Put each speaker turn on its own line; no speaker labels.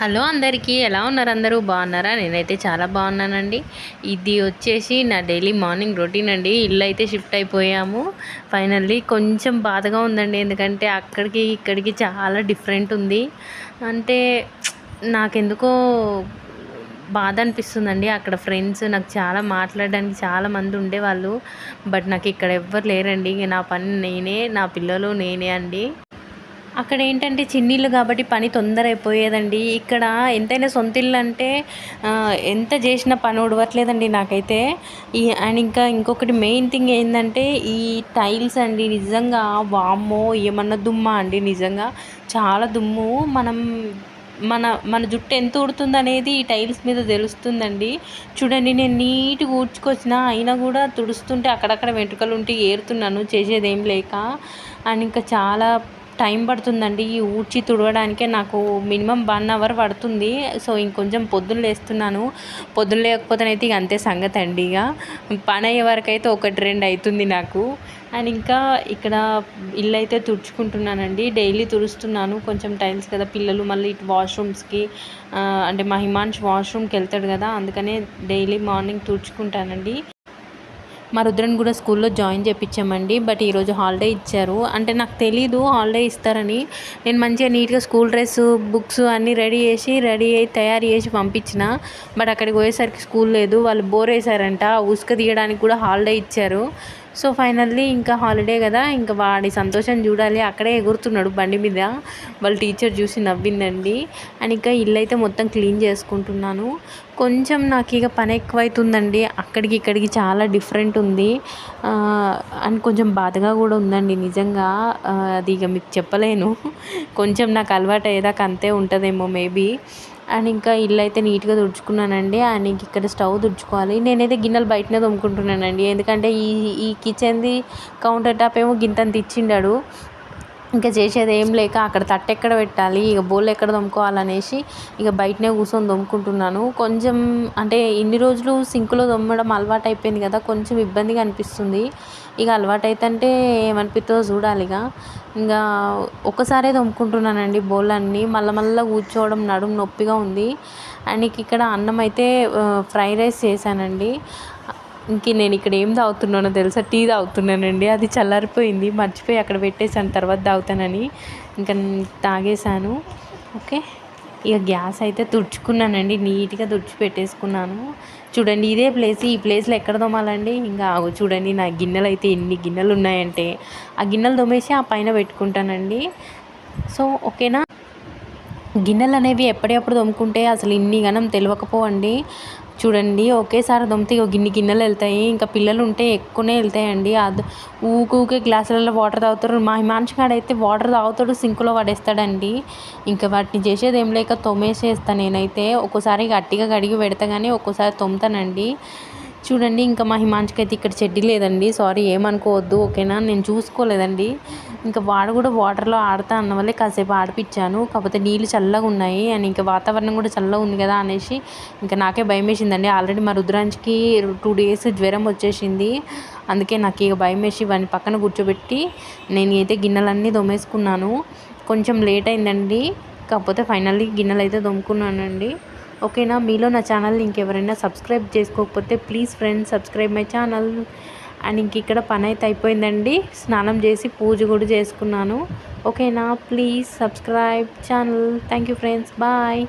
Hello అందరికీ ఎలా ఉన్నారు అందరూ? బాగున్నారా? నేనైతే చాలా బాగున్నానండి. ఇది వచ్చేసి నా డైలీ మార్నింగ్ రొటీన్ అండి. ఇల్లు అయితే షిఫ్ట్ అయిపోయాము. ఫైనల్లీ కొంచెం బాధగా ఉందండి. ఎందుకంటే అక్కడికి ఇక్కడికి చాలా డిఫరెంట్ ఉంది. అంటే నాకెందుకో బాధ అనిపిస్తుందండి. అక్కడ ఫ్రెండ్స్ నాకు చాలా మాట్లాడడానికి చాలా మంది ఉండేవాళ్ళు. బట్ నాకు ఇక్కడ ఎవ్వరు లేరండి. నా పని నేనే నా పిల్లలు నేనే అండి. అక్కడ ఏంటంటే చిన్నీళ్ళు కాబట్టి పని తొందర అయిపోయేదండి ఇక్కడ ఎంతైనా సొంత ఇల్లు అంటే ఎంత చేసినా పని ఉడవట్లేదండి నాకైతే. ఈ అండ్ ఇంకా ఇంకొకటి మెయిన్ థింగ్ ఏంటంటే ఈ టైల్స్ అండి నిజంగా వామ్మో ఏమన్నా దుమ్మా అండి నిజంగా. చాలా దుమ్ము. మనం మన మన జుట్టు ఎంత ఉడుతుంది అనేది ఈ టైల్స్ మీద తెలుస్తుందండి. చూడండి నేను నీట్గా ఊడ్చుకొచ్చిన అయినా కూడా తుడుస్తుంటే అక్కడక్కడ వెంట్రుకలు ఉంటే ఏరుతున్నాను చేసేది ఏం లేక. అండ్ ఇంకా చాలా టైం పడుతుందండి. ఈ ఊడ్చి తుడవడానికే నాకు మినిమం వన్ అవర్ పడుతుంది. సో ఇంకొంచెం పొద్దున్న లేస్తున్నాను. పొద్దున్న లేకపోతేనైతే ఇక అంతే సంగతి అండి ఇక. పని అయ్యే వరకు అయితే ఒకటి రెండు అవుతుంది నాకు. అండ్ ఇంకా ఇక్కడ ఇల్లు అయితే తుడుచుకుంటున్నానండి. డైలీ తుడుస్తున్నాను. కొంచెం టైల్స్ కదా పిల్లలు మళ్ళీ ఇటు వాష్రూమ్స్కి అంటే మా హిమాంష్ వాష్రూమ్కి వెళ్తాడు కదా అందుకనే డైలీ మార్నింగ్ తుడుచుకుంటానండి. మా రుద్రని కూడా స్కూల్లో జాయిన్ చేయించామండి బట్ ఈరోజు హాలిడే ఇచ్చారు. అంటే నాకు తెలీదు హాలిడే ఇస్తారని. నేను మంచిగా నీట్గా స్కూల్ డ్రెస్ బుక్స్ అన్నీ రెడీ చేసి రెడీ అయ్యి తయారు చేసి పంపించిన. బట్ అక్కడికి పోయేసరికి స్కూల్ లేదు వాళ్ళు బోర్ వేసారంట ఉసుక తీయడానికి కూడా హాలిడే ఇచ్చారు. సో ఫైనల్లీ ఇంకా హాలిడే కదా ఇంకా వాడి సంతోషం చూడాలి. అక్కడే ఎగురుతున్నాడు బండి మీద. వాళ్ళ టీచర్ చూసి నవ్విందండి. అండ్ ఇంకా ఇల్లు అయితే మొత్తం క్లీన్ చేసుకుంటున్నాను. కొంచెం నాకు ఇక పని ఎక్కువైతుందండి. అక్కడికి ఇక్కడికి చాలా డిఫరెంట్ ఉంది. అండ్ కొంచెం బాధగా కూడా ఉందండి నిజంగా. అది ఇక మీకు చెప్పలేను. కొంచెం నాకు అలవాటు అయ్యేదాకా అంతే ఉంటుందేమో మేబీ. అండ్ ఇంకా ఇల్లు అయితే నీట్గా తుడుచుకున్నానండి. అండ్ ఇంక ఇక్కడ స్టవ్ తుడుచుకోవాలి. నేనైతే గిన్నెలు బయటనే తోముకుంటున్నానండి. ఎందుకంటే ఈ ఈ కిచెన్ది కౌంటర్ టాప్ ఏమో గింతంత ఇచ్చిండాడు. ఇంకా చేసేది ఏం లేక అక్కడ తట్టెక్కడ ఎక్కడ పెట్టాలి? ఇక బోల్ ఎక్కడ తోముకోవాలనేసి ఇక బయటనే కూర్చొని తోముకుంటున్నాను కొంచెం అంటే ఇన్ని రోజులు సింకులో తోమడం అలవాటు అయిపోయింది కదా కొంచెం ఇబ్బందిగా అనిపిస్తుంది. ఇక అలవాటు అయితే ఏమనిపిస్తుందో చూడాలి ఇక. ఇంకా ఒకసారే తోముకుంటున్నానండి బోల్ అన్నీ మళ్ళీ మళ్ళీ కూర్చోవడం నడుము నొప్పిగా ఉంది. అండ్ ఇక్కడ అన్నం అయితే ఫ్రైడ్ రైస్ చేశానండి. ఇంక నేను ఇక్కడ ఏం తాగుతున్నానో తెలుసా? టీ తాగుతున్నానండి. అది చల్లారిపోయింది. మర్చిపోయి అక్కడ పెట్టేసాను తర్వాత తాగుతానని ఇంకా తాగేశాను. ఓకే. ఇక గ్యాస్ అయితే తుడుచుకున్నానండి. నీట్గా తుడిచి పెట్టేసుకున్నాను. చూడండి ఇదే ప్లేస్. ఈ ప్లేస్లో ఎక్కడ తోమాలండి ఇంకా చూడండి. నా గిన్నెలు అయితే ఎన్ని గిన్నెలు ఉన్నాయంటే ఆ గిన్నెలు తోమేసి ఆ పైన పెట్టుకుంటానండి. సో ఓకేనా? గిన్నెలు అనేవి ఎప్పటికప్పుడు తోముకుంటే అసలు ఇన్ని గనం తెలియకపోవండి. చూడండి ఒకేసారి దొమ్మితే గిన్ని గిన్నెలు వెళ్తాయి. ఇంకా పిల్లలు ఉంటే ఎక్కువనే వెళ్తాయండి. అది ఊకే ఊకే గ్లాసులలో వాటర్ తాగుతారు. మా హిమాంశ అయితే వాటర్ తాగుతాడు సింకులో పడేస్తాడండి. ఇంకా వాటిని చేసేది ఏం లేక తొమ్మేసేస్తాను నేనైతే. ఒక్కోసారి గట్టిగా కడిగి పెడతా కానీ ఒక్కోసారి తొమ్ముతానండి చూడండి ఇంకా మా హిమాంశకి అయితే ఇక్కడ చెడ్డి లేదండి. సారీ ఏమనుకోవద్దు ఓకేనా? నేను చూసుకోలేదండి. ఇంకా వాడు కూడా వాటర్లో ఆడతా అన్న వల్లే కాసేపు ఆడిపించాను కాకపోతే నీళ్ళు చల్లగా ఉన్నాయి అండ్ ఇంకా వాతావరణం కూడా చల్లగా ఉంది కదా అనేసి ఇంకా నాకే భయం వేసిందండి ఆల్రెడీ మా రుద్రాంజ్కి టూ డేస్ జ్వరం వచ్చేసింది. అందుకే నాకు ఇక భయం వేసి వాడిని పక్కన కూర్చోబెట్టి నేను అయితే గిన్నెలన్నీ దొమ్మేసుకున్నాను కొంచెం లేట్ అయిందండి. కాకపోతే ఫైనల్లీ గిన్నెలు అయితే దొమ్ముకున్నానండి ఓకేనా? మీలో నా ఛానల్ని ఇంకెవరైనా సబ్స్క్రైబ్ చేసుకోకపోతే please friends subscribe my channel. And ఇంక ఇక్కడ పని అయితే అయిపోయిందండి. స్నానం చేసి పూజ కూడా చేసుకున్నాను. ఓకేనా? Please subscribe channel. Thank you friends. Bye.